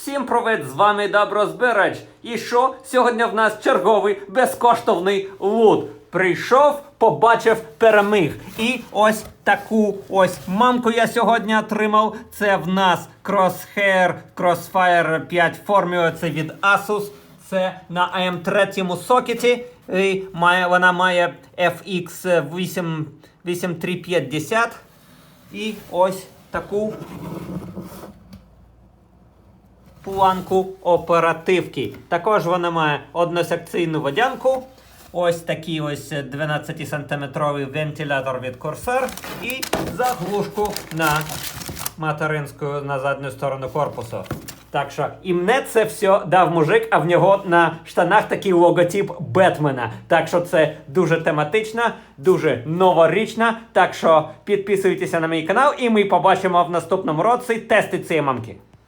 Всім привіт, з вами Доброзбирач. І що? Сьогодні в нас черговий безкоштовний лут. Прийшов, побачив, переміг. І ось таку ось мамку я сьогодні отримав. Це в нас Crosshair Crossfire 5 Formula, це від Asus. Це на AM3 сокеті. І має, вона має FX 8, 8350. І ось таку планку оперативки. Також вона має односекційну водянку. Ось такий ось 12-сантиметровий вентилятор від Corsair і заглушку на материнську на задню сторону корпусу. Так що і мене це все дав мужик, а в нього на штанах такий логотип Бетмена. Так що це дуже тематично, дуже новорічно. Так що підписуйтеся на мій канал, і ми побачимо в наступному році тести цієї мамки.